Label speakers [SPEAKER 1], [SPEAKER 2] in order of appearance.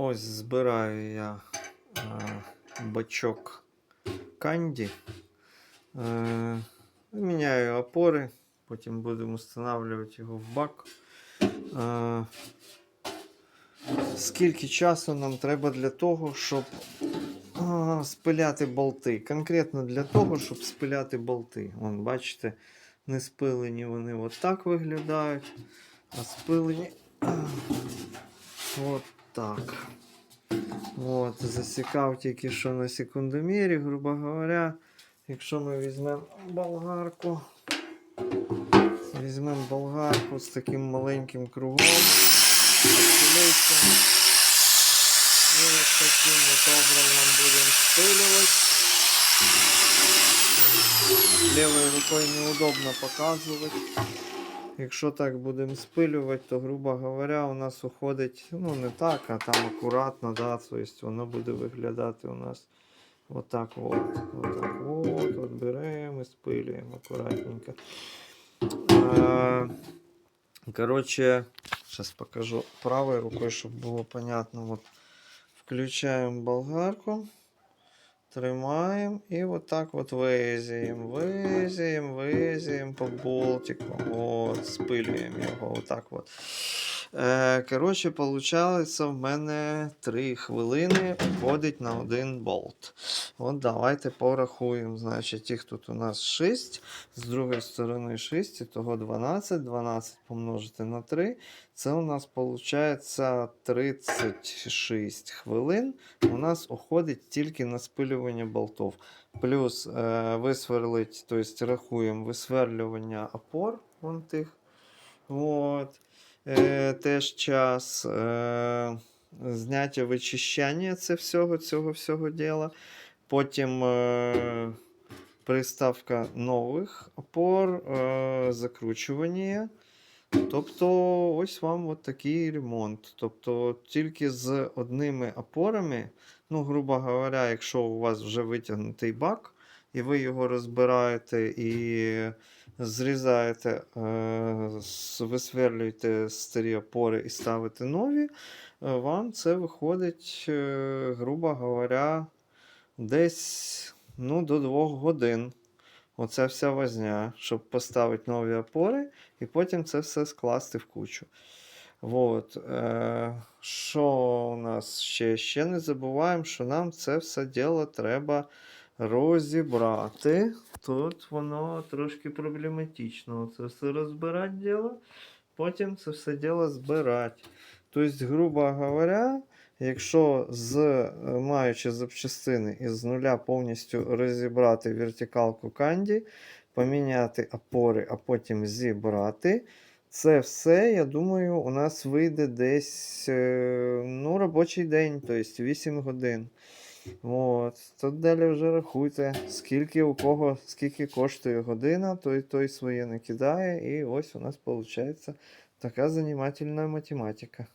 [SPEAKER 1] Ось збираю я е, бачок канді. Е, міняю опори, потім будемо встановлювати його в бак. Е, скільки часу нам треба для того, щоб спиляти болти? Конкретно для того, щоб спиляти болти. Вон, бачите, не спилені вони отак виглядають, а спилені от так. От, засікав тільки що на секундомірі, грубо говоря. Якщо ми візьмемо болгарку, візьмемо болгарку з таким маленьким кругом, і ось таким от образом будемо спилювати. Лівою рукою неудобно показувати. Якщо так будемо спилювати, то, грубо говоря, у нас уходить, ну не так, а там акуратно, да, тобто воно буде виглядати у нас отак от. Отак от, от беремо і спилюємо акуратненько. Е, Коротше, зараз покажу правою рукою, щоб було понятно. От, включаємо болгарку. Тримаємо і отак от визіємо, визіємо, визіємо по болтику. От, спилюємо його. Отак от. Е, коротше, получалося в мене 3 хвилини входить на один болт. От давайте порахуємо. Значить, їх тут у нас 6, з другої сторони 6, і того 12. 12 помножити на 3. Це у нас виходить 36 хвилин. У нас уходить тільки на спилювання болтов. Плюс е, висверлить, тобто рахуємо висверлювання опор вон тих. От. Е, теж час. Е, зняття вичищання це всього цього всього діла. Потім е, приставка нових опор, е, закручування. Тобто, ось вам от такий ремонт. Тобто, тільки з одними опорами, ну, грубо говоря, якщо у вас вже витягнутий бак, і ви його розбираєте і зрізаєте, е, висверлюєте старі опори і ставите нові, е, вам це виходить, е, грубо говоря, десь ну, до 2 годин. Оця вся возня, щоб поставити нові опори і потім це все скласти в кучу. Вот. Е, що у нас ще? Ще не забуваємо, що нам це все діло треба розібрати. Тут воно трошки проблематично. Це все розбирати діло, потім це все діло збирати. Тобто, грубо говоря, якщо з, е, маючи запчастини із нуля повністю розібрати вертикалку канді, поміняти опори, а потім зібрати. Це все, я думаю, у нас вийде десь е, ну, робочий день, тобто 8 годин. От. Тут далі вже рахуйте, скільки у кого, скільки коштує година, той той своє накидає. І ось у нас виходить така занімательна математика.